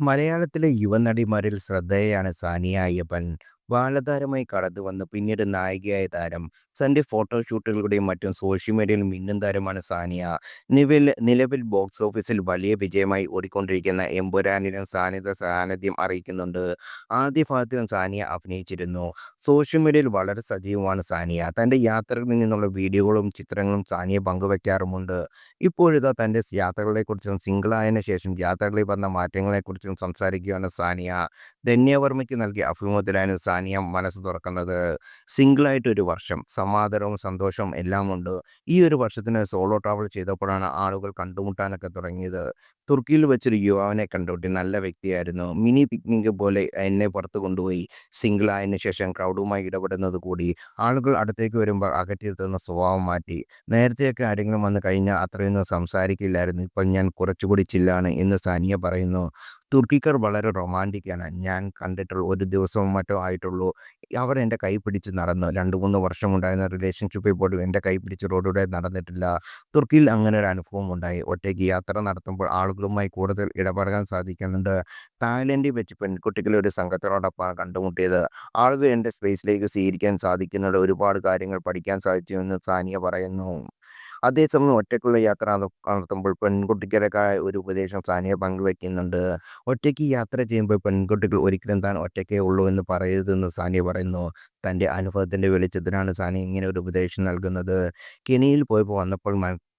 മലയാളത്തിലെ യുവനടിമാരിൽ ശ്രദ്ധേയാണ് സാനിയ അയ്യപ്പൻ. ബാലതാരമായി കടന്നു വന്ന് പിന്നീട് നായികയായ താരം. തന്റെ ഫോട്ടോഷൂട്ടുകളുടെയും മറ്റും സോഷ്യൽ മീഡിയയിൽ മിന്നും താരമാണ് സാനിയ. നിവിൽ നിലവിൽ ബോക്സ് ഓഫീസിൽ വലിയ വിജയമായി ഓടിക്കൊണ്ടിരിക്കുന്ന എമ്പുരാനിലും സാനിത സാന്നിധ്യം അറിയിക്കുന്നുണ്ട്. ആദ്യ ഭാഗത്തിലും സാനിയ അഭിനയിച്ചിരുന്നു. സോഷ്യൽ മീഡിയയിൽ വളരെ സജീവമാണ് സാനിയ. തന്റെ യാത്രകളിൽ നിന്നുള്ള വീഡിയോകളും ചിത്രങ്ങളും സാനിയ പങ്കുവയ്ക്കാറുമുണ്ട്. ഇപ്പോഴിതാ തന്റെ യാത്രകളെക്കുറിച്ചും സിംഗിൾ സിംഗിളായതിനു ശേഷം യാത്രകളിൽ വന്ന മാറ്റങ്ങളെക്കുറിച്ചും സംസാരിക്കുകയാണ് സാനിയ. ധന്യവർമ്മയ്ക്ക് നൽകിയ അഭിമുഖത്തിലാണ് സാനിയ മനസ്സ് തുറക്കുന്നത്. സിംഗിളായിട്ട് ഒരു വർഷം. സമാധാനവും സന്തോഷവും എല്ലാം ഉണ്ട് ഈ ഒരു വർഷത്തിന് സോളോ ട്രാവൽ ചെയ്തപ്പോഴാണ് ആളുകൾ കണ്ടുമുട്ടാനൊക്കെ തുടങ്ങിയത്. തുർക്കിയിൽ വെച്ചൊരു യുവാവിനെ കണ്ടുമുട്ടി. നല്ല വ്യക്തിയായിരുന്നു. മിനി പിക്നിക് പോലെ എന്നെ പുറത്ത് കൊണ്ടുപോയി. സിംഗിളായതിനു ശേഷം ക്രൗഡുമായി ഇടപെടുന്നത് കൂടി. ആളുകൾ അടുത്തേക്ക് വരുമ്പോൾ അകറ്റിയിരുത്തുന്ന സ്വഭാവം മാറ്റി. നേരത്തെയൊക്കെ ആരെങ്കിലും വന്ന് കഴിഞ്ഞാൽ അത്രയൊന്നും സംസാരിക്കില്ലായിരുന്നു. ഇപ്പോൾ ഞാൻ കുറച്ചുകൂടി ചില്ലാണ് എന്ന് സാനിയ പറയുന്നു. തുർക്കിക്കാർ വളരെ റൊമാന്റിക്കാണ് ഞാൻ കണ്ടിട്ടുള്ള ഒരു ദിവസവും മറ്റോ ആയിട്ടുള്ളൂ. അവർ എന്റെ കൈ പിടിച്ച് നടന്നു. രണ്ട് മൂന്ന് വർഷം ഉണ്ടായിരുന്ന റിലേഷൻഷിപ്പിൽ പോലും എന്റെ കൈ പിടിച്ച് റോഡിലൂടെ നടന്നിട്ടില്ല. തുർക്കിയിൽ അങ്ങനെ ഒരു അനുഭവം ഉണ്ടായി. ഒറ്റയ്ക്ക് യാത്ര നടത്തുമ്പോൾ ആളുകളുമായി കൂടുതൽ ഇടപഴകാൻ സാധിക്കുന്നുണ്ട്. തായ്ലൻഡിൽ വെച്ച് പെൺകുട്ടികളെ ഒരു സംഘത്തിനോടൊപ്പം കണ്ടുമുട്ടിയത്. ആളുകൾ എന്റെ സ്പേസിലേക്ക് സ്വീകരിക്കാൻ സാധിക്കുന്നുണ്ട് ഒരുപാട് കാര്യങ്ങൾ പഠിക്കാൻ സാധിച്ചു എന്ന് സാനിയ പറയുന്നു. അതേസമയം ഒറ്റയ്ക്കുള്ള യാത്ര നടത്തുമ്പോൾ പെൺകുട്ടികൾക്കായ ഒരു ഉപദേശം സാനിയ പങ്കുവയ്ക്കുന്നുണ്ട്. ഒറ്റയ്ക്ക് യാത്ര ചെയ്യുമ്പോൾ പെൺകുട്ടികൾ ഒരിക്കലും താൻ ഒറ്റയ്ക്കേ ഉള്ളൂ എന്ന് പറയരുതെന്ന് സാനിയ പറയുന്നു. തന്റെ അനുഭവത്തിന്റെ വെളിച്ചത്തിനാണ് സാനിയ ഇങ്ങനെ ഒരു ഉപദേശം നൽകുന്നത്. കെനിയിൽ പോയപ്പോൾ വന്നപ്പോൾ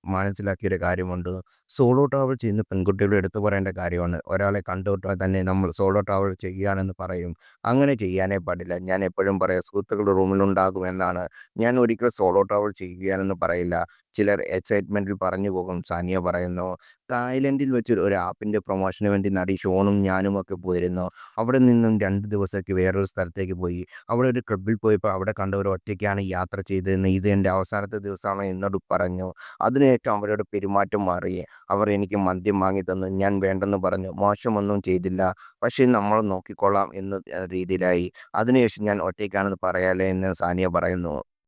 മനസ്സിലാക്കിയൊരു കാര്യമുണ്ട്. സോളോ ട്രാവൽ ചെയ്യുന്ന പെൺകുട്ടികളെ എടുത്തു പറയേണ്ട കാര്യമാണ്. ഒരാളെ കണ്ടുവിട്ടാൽ തന്നെ നമ്മൾ സോളോ ട്രാവൽ ചെയ്യുകയാണെന്ന് പറയും. അങ്ങനെ ചെയ്യാനേ പാടില്ല. ഞാൻ എപ്പോഴും പറയാം സുഹൃത്തുക്കൾ റൂമിലുണ്ടാകും എന്നാണ്. ഞാൻ ഒരിക്കലും സോളോ ട്രാവൽ ചെയ്യുകയാണെന്ന് പറയില്ല. ചിലർ എക്സൈറ്റ്മെന്റിൽ പറഞ്ഞു പോകും. സാനിയ പറയുന്നു. തായ്ലൻഡിൽ വെച്ച് ഒരു ആപ്പിന്റെ പ്രൊമോഷന് വേണ്ടി നടി ഷോണും ഞാനും ഒക്കെ പോയിരുന്നു. അവിടെ നിന്നും രണ്ട് ദിവസത്തേക്ക് വേറൊരു സ്ഥലത്തേക്ക് പോയി. അവിടെ ഒരു ക്ലബിൽ പോയപ്പോൾ അവിടെ കണ്ടവർ ഒറ്റയ്ക്കാണ് യാത്ര ചെയ്തതെന്ന് ഇത് എന്റെ അവസാനത്തെ ദിവസമാണ് എന്നോട് പറഞ്ഞു. അതിനേറ്റവും അവരോട് പെരുമാറ്റം മാറി. അവർ എനിക്ക് മദ്യം വാങ്ങി തന്നു ഞാൻ വേണ്ടെന്ന് പറഞ്ഞു. മോശമൊന്നും ചെയ്തില്ല. പക്ഷേ നമ്മൾ നോക്കിക്കൊള്ളാം എന്ന രീതിയിലായി. അതിനുശേഷം ഞാൻ ഒറ്റയ്ക്കാണെന്ന് പറയാലേ എന്ന് സാനിയ പറയുന്നു.